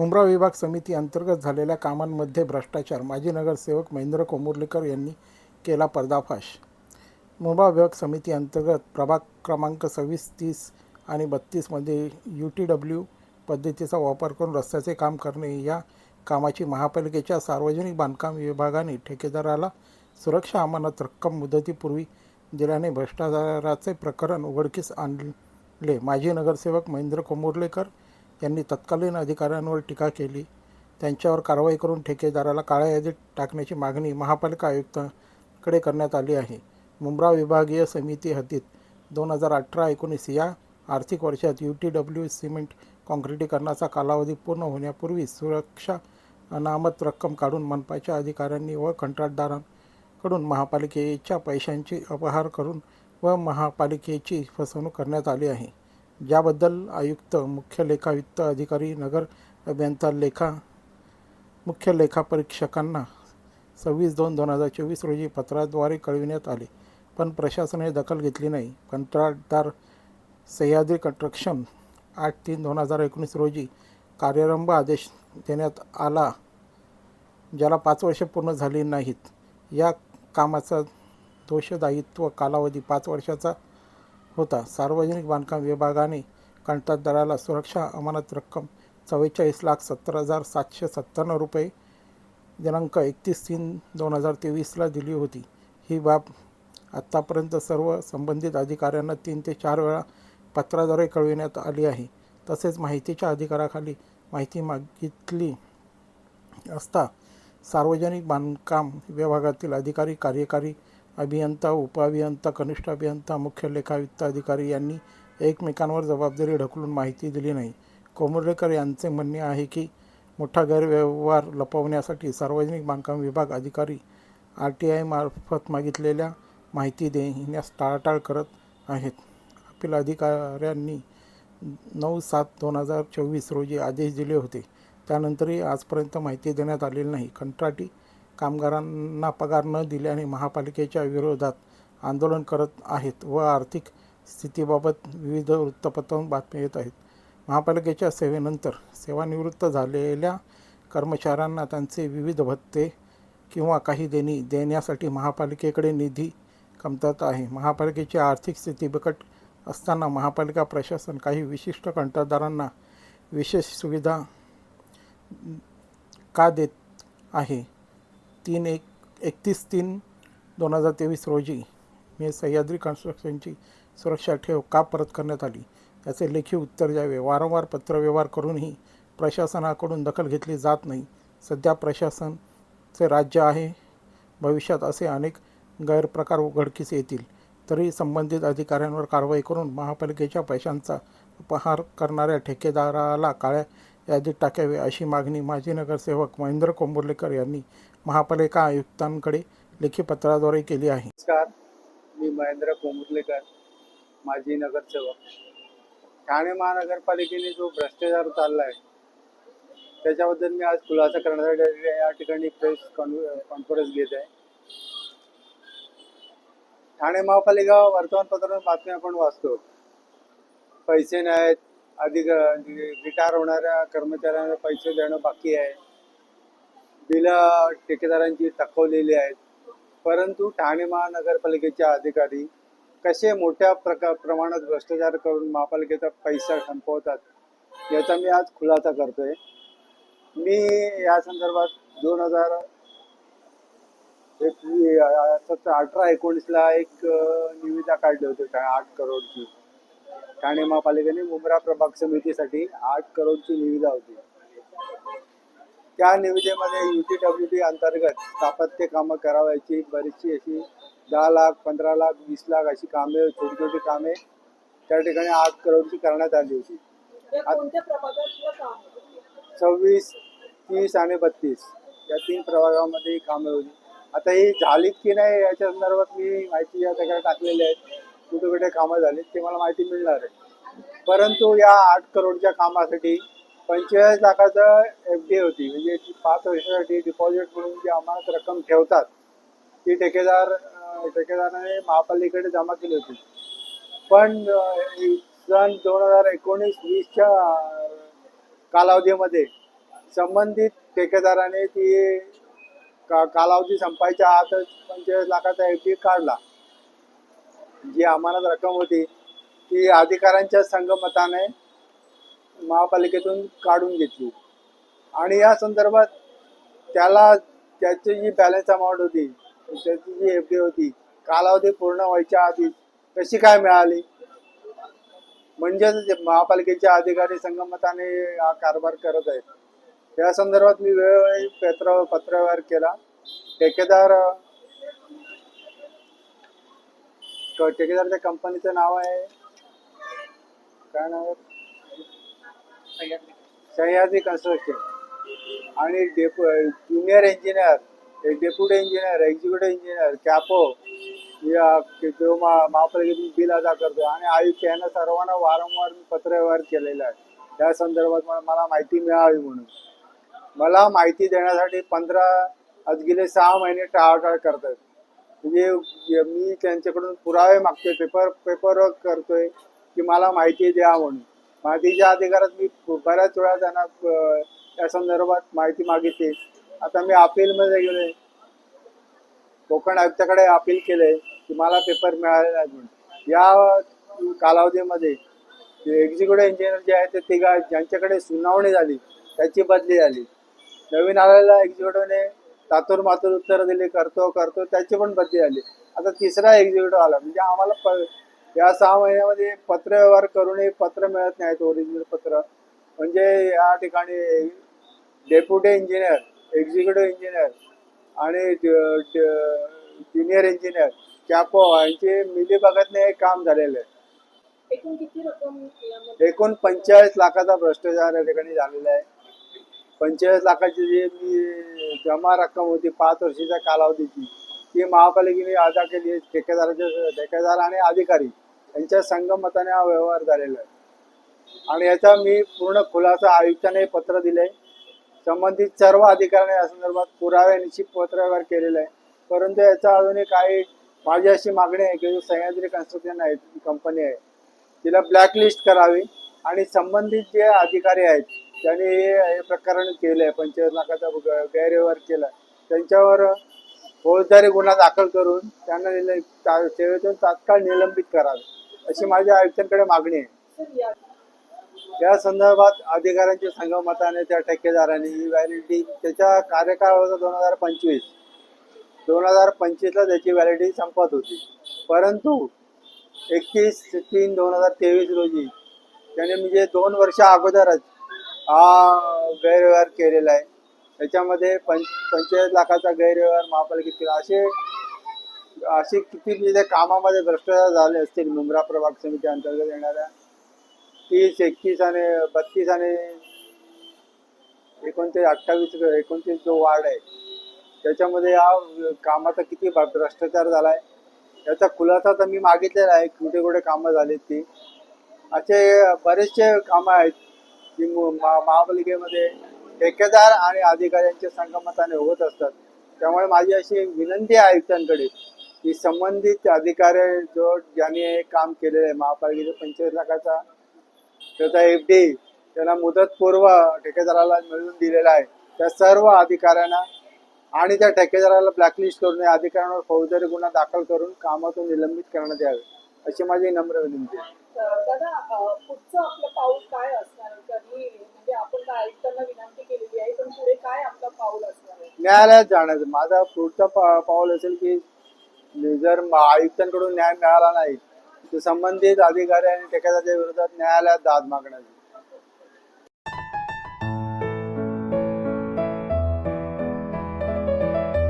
मुंब्रा विभाग समिती अंतर्गत झालेल्या कामांमध्ये भ्रष्टाचार. माजी नगरसेवक महेंद्र कोमुर्लीकर यांनी केला पर्दाफाश. मुंब्रा विभाग समिती अंतर्गत प्रभाग क्रमांक सव्वीस तीस आणि बत्तीसमध्ये यू टी डब्ल्यू पद्धतीचा वापर करून रस्त्याचे काम करणे या कामाची महापालिकेच्या सार्वजनिक बांधकाम विभागाने ठेकेदाराला सुरक्षा अमानत रक्कम मुदतीपूर्वी दिल्याने भ्रष्टाचाराचे प्रकरण उघडकीस आणले. माजी नगरसेवक महेंद्र कोमुर्लेकर यांनी तत्कालीन अधिकाऱ्यांवर टीका केली. त्यांच्यावर कारवाई करून ठेकेदाराला काळ्या यादीत टाकण्याची मागणी महापालिका आयुक्तांकडे करण्यात आली आहे. मुंब्रा विभागीय समिती हद्दीत दोन हजार अठरा एकोणीस या आर्थिक वर्षात यू टी डब्ल्यू सिमेंट काँक्रिटीकरणाचा कालावधी पूर्ण होण्यापूर्वी सुरक्षा अनामत रक्कम काढून मनपाच्या अधिकाऱ्यांनी व कंत्राटदारांकडून महापालिकेच्या पैशांची अपहार करून व महापालिकेची फसवणूक करण्यात आली आहे. ज्याबद्दल आयुक्त मुख्य लेखा वित्त अधिकारी नगर अभियंता लेखा मुख्य लेखापरीक्षकांना सव्वीस दोन दोन हजार चोवीस रोजी पत्राद्वारे कळविण्यात आले. पण प्रशासनाने दखल घेतली नाही. कंत्राटदार सह्याद्री कंस्ट्रक्शन आठ तीन दोन हजार एकोणीस रोजी कार्यारंभ आदेश देण्यात आला ज्याला पाच वर्षे पूर्ण झाली नाहीत. या कामाचा दोषदायित्व कालावधी पाच वर्षाचा होता. सार्वजनिक बांधकाम विभागाने कंत्राटदाराला सुरक्षा अमानत रक्कम चव्वेचाळीस लाख सत्तर हजार सातशे सत्त्याण्णव रुपये दिनांक एकतीस तीन दोन हजार तेवीसला दिली होती. ही बाब आत्तापर्यंत सर्व संबंधित अधिकाऱ्यांना तीन ते चार वेळा पत्राद्वारे कळविण्यात आली आहे. तसेच माहितीच्या अधिकाराखाली माहिती मागितली असता सार्वजनिक बांधकाम विभागातील अधिकारी कार्यकारी अभियंता उपअभियंता कनिष्ठ अभियंता मुख्य लेखा वित्त अधिकारी यांनी एकमेकांवर जबाबदारी ढकलून माहिती दिली नाही. कोमुर्लेकर यांचे म्हणणे आहे की मोठा गैरव्यवहार लपवण्यासाठी सार्वजनिक बांधकाम विभाग अधिकारी आर टी आय मार्फत मागितलेल्या माहिती देण्यास टाळाटाळ करत आहेत. अपील अधिकाऱ्यांनी नऊ सात दोन हजार चोवीस रोजी आदेश दिले होते. त्यानंतरही आजपर्यंत माहिती देण्यात आलेली नाही. कंत्राटी कामगारांना पगार न दिल्याने महापालिकेच्या विरोधात आंदोलन करत आहेत व आर्थिक स्थितीबाबत विविध वृत्तपत्रांत बातम्या येत आहेत. महापालिकेच्या सेवेनंतर सेवानिवृत्त झालेल्या कर्मचाऱ्यांना त्यांचे विविध भत्ते किंवा काही देणी देण्यासाठी महापालिकेकडे निधी कमतरता आहे. महापालिकेची आर्थिक स्थिती बिकट असताना महापालिका प्रशासन काही विशिष्ट कंत्राटदारांना विशेष सुविधा का देत आहे? तीन एक एकतीस तीन दोन हजार तेवीस रोजी मी सह्याद्री कन्स्ट्रक्शनची सुरक्षा ठेव का परत करण्यात आली? याचे लेखी उत्तर द्यावे. वारंवार पत्रव्यवहार करूनही प्रशासनाकडून दखल घेतली जात नाही. सध्या प्रशासनचे राज्य आहे. भविष्यात असे अनेक गैरप्रकार उघडकीस येतील. तरी संबंधित अधिकाऱ्यांवर कारवाई करून महापालिकेच्या पैशांचा उपहार करणाऱ्या ठेकेदाराला काळ्या यादीत टाकावे अशी मागणी माजी नगरसेवक महेंद्र कोंबुर्लेकर यांनी महापालिका आयुक्तांकडे लेखी पत्राद्वारे केली आहे. नमस्कार मी महेंद्र कोमुर्लेकर माजी नगरसेवक. ठाणे महानगरपालिकेने जो भ्रष्टाचार चालला आहे त्याच्याबद्दल मी आज खुलासा करण्यासाठी या ठिकाणी प्रेस कॉन्फरन्स घेत आहे. ठाणे महापालिका वर्तमानपत्रात बातम्या आपण वाचतो. पैसे नाहीत अधिक म्हणजे रिटायर होणाऱ्या कर्मचाऱ्यांना पैसे देणं बाकी आहे. बिलं ठेकेदारांची थकवलेली आहेत. परंतु ठाणे महानगरपालिकेचे अधिकारी कसे मोठ्या प्रका प्रमाणात भ्रष्टाचार करून महापालिकेचा पैसा संपवतात याचा मी आज खुलासा करतोय. मी या संदर्भात दोन हजार अठरा एकोणीसला एक निविदा काढली होती आठ करोडची. ठाणे महापालिकेने मुंब्रा प्रभाग समितीसाठी आठ करोडची निविदा होती. त्या निविदेमध्ये युटी डब्ल्यू टी अंतर्गत स्थापत्य कामं करावायची बरीचशी अशी दहा लाख पंधरा लाख वीस लाख अशी कामे छोटी छोटी कामे त्या ठिकाणी आठ करोडची करण्यात आली होती? सव्वीस तीस आणि बत्तीस या तीन प्रभागामध्ये ही कामे होती. आता ही झालीत की नाही याच्या संदर्भात मी माहिती या सगळ्या टाकलेल्या आहेत. कुठे कुठे कामं झालीत ते मला माहिती मिळणार आहे. परंतु या आठ करोडच्या कामासाठी पंचेचाळीस लाखाचं एफ डी होती. म्हणजे ती पाच वर्षासाठी डिपॉझिट म्हणून जी अमानत रक्कम ठेवतात ती ठेकेदार ठेकेदाराने महापालिकेकडे जमा केली होती. पण सन दोन हजार एकोणीस वीसच्या कालावधीमध्ये संबंधित ठेकेदाराने ती का कालावधी संपायच्या आतच पंचेचाळीस लाखाचा एफ डी काढला. जी अमानत रक्कम होती ती अधिकाऱ्यांच्या संगमताने महापालिकेतून काढून घेतली. आणि या संदर्भात त्याला त्याची जी बॅलन्स अमाऊंट होती त्याची जी एफ डी होती कालावधी पूर्ण व्हायच्या आधी कशी काय मिळाली? म्हणजेच जे महापालिकेचे अधिकारी संगमताने हा कारभार करत आहेत. या संदर्भात मी वेळोवेळी पत्र पत्रव्यवहार केला. ठेकेदार ठेकेदारच्या कंपनीचं नाव आहे. काय नाव आहे? सह्याद्री कन्स्ट्रक्शन आणि डेप junior engineer deputy engineer executive engineer कॅपो या जो मा महापालिकेतून बिल अदा करतो आणि आयुक्त यांना सर्वांना वारंवार मी पत्रव्यवहार केलेला आहे. त्या संदर्भात मला मला माहिती मिळावी म्हणून. मला माहिती देण्यासाठी पंधरा आज गेले सहा महिने टाळाटाळ करतात म्हणजे मी त्यांच्याकडून पुरावे मागतोय पेपर पेपर करतोय की मला माहिती द्या म्हणून. माहितीच्या अधिकारात मी बऱ्याच वेळा त्यांना त्या संदर्भात माहिती मागितली. आता मी अपीलमध्ये गेले कोकण आयुक्ताकडे अपील केले की मला पेपर मिळाले आहे म्हणून. या कालावधीमध्ये एक्झिक्युटिव्ह इंजिनियर जे आहे ते तिघा ज्यांच्याकडे सुनावणी झाली त्याची बदली झाली. नवीन आलेल्या एक्झिक्युटिव्हने तातूर मातूर उत्तर दिली करतो करतो त्याची पण बदली झाली. आता तिसरा एक्झिक्युटिव्ह आला म्हणजे आम्हाला प या सहा महिन्यामध्ये पत्र व्यवहार करूनही पत्र मिळत नाहीत ओरिजिनल पत्र. म्हणजे या ठिकाणी डेप्युटी इंजिनियर एक्झिक्युटिव्ह इंजिनियर आणि ज्युनियर इंजिनियर कॅपो यांचे मिली बघतने हे काम झालेलं आहे. एकूण पंचेचाळीस लाखाचा भ्रष्टाचार या ठिकाणी झालेला आहे. पंचेचाळीस लाखाची जी मी जमा रक्कम होती पाच वर्षाच्या कालावधीची ती महापालिकेने अदा केली आहे. ठेकेदाराचे ठेकेदार आणि अधिकारी. यांच्या संगमताने हा व्यवहार झालेला आहे. आणि याचा मी पूर्ण खुलासा आयुक्ताने पत्र दिले संबंधित सर्व अधिकाऱ्यांनी या संदर्भात पुराव्यानिशी पत्रव्यवहार केलेला आहे. परंतु याचा अजूनही काही माझी अशी मागणी आहे की जो सह्याद्री कन्स्ट्रक्शन आहे कंपनी आहे. तिला ब्लॅकलिस्ट करावी आणि संबंधित जे अधिकारी आहेत त्यांनी हे हे प्रकरण केलं आहे पंचवीस लाखाचा गैरव्यवहार केला त्यांच्यावर फौजदारी गुन्हा दाखल करून त्यांना निल- सेवेतून तात्काळ निलंबित करावे. अशी माझ्या आयुक्तांकडे मागणी आहे. त्या या संदर्भात अधिकाऱ्यांच्या संगमताने त्या ठेकेदारांनी ही व्हॅलिडिटी त्याच्या कार्यकाळ होता दोन हजार पंचवीस दोन हजार पंचवीसला त्याची व्हॅलिडिटी संपत होती. परंतु एकतीस तीन दोन हजार तेवीस रोजी त्याने म्हणजे दोन वर्ष अगोदरच हा गैरव्यवहार केलेला आहे. त्याच्यामध्ये पंच पंचेचाळीस लाखाचा गैरव्यवहार महापालिकेत केला. असे असे किती म्हणजे त्या कामामध्ये भ्रष्टाचार झाले असतील मुंब्रा प्रभाग समिती अंतर्गत येणाऱ्या तीस एकतीस आणि बत्तीस आणि एकोणतीस अठ्ठावीस एकोणतीस जो वार्ड आहे त्याच्यामध्ये या कामाचा किती भ्रष्टाचार झाला आहे याचा खुलासा तर मी मागितलेला आहे कुठे कुठे कामं झालीत ती. असे बरेचसे कामं आहेत जी मु- महापालिकेमध्ये ठेकेदार आणि अधिकाऱ्यांच्या संगमताने होत असतात. त्यामुळे माझी अशी विनंती आहे आयुक्तांकडे की संबंधित अधिकारी जो ज्यांनी हे काम केलेलं आहे महापालिकेचे पंचवीस लाखाचा त्याचा एफ डी त्याला मुदतपूर्व ठेकेदाराला मिळवून दिलेला आहे. त्या सर्व अधिकाऱ्यांना आणि त्या ठेकेदाराला ब्लॅकलिस्ट करून या अधिकाऱ्यांवर फौजदारी गुन्हा दाखल करून कामातून निलंबित करण्यात यावे अशी माझी नम्र विनंती म्हणजे आहे? न्यायालयात जाण्याचं माझा पुढचा पा- पाऊल असेल की म्हणजे जर आयुक्तांकडून न्याय मिळाला नाही तर संबंधित अधिकारी आणि ठेकेदाराच्या विरोधात न्यायालयात दाद मागण्याची.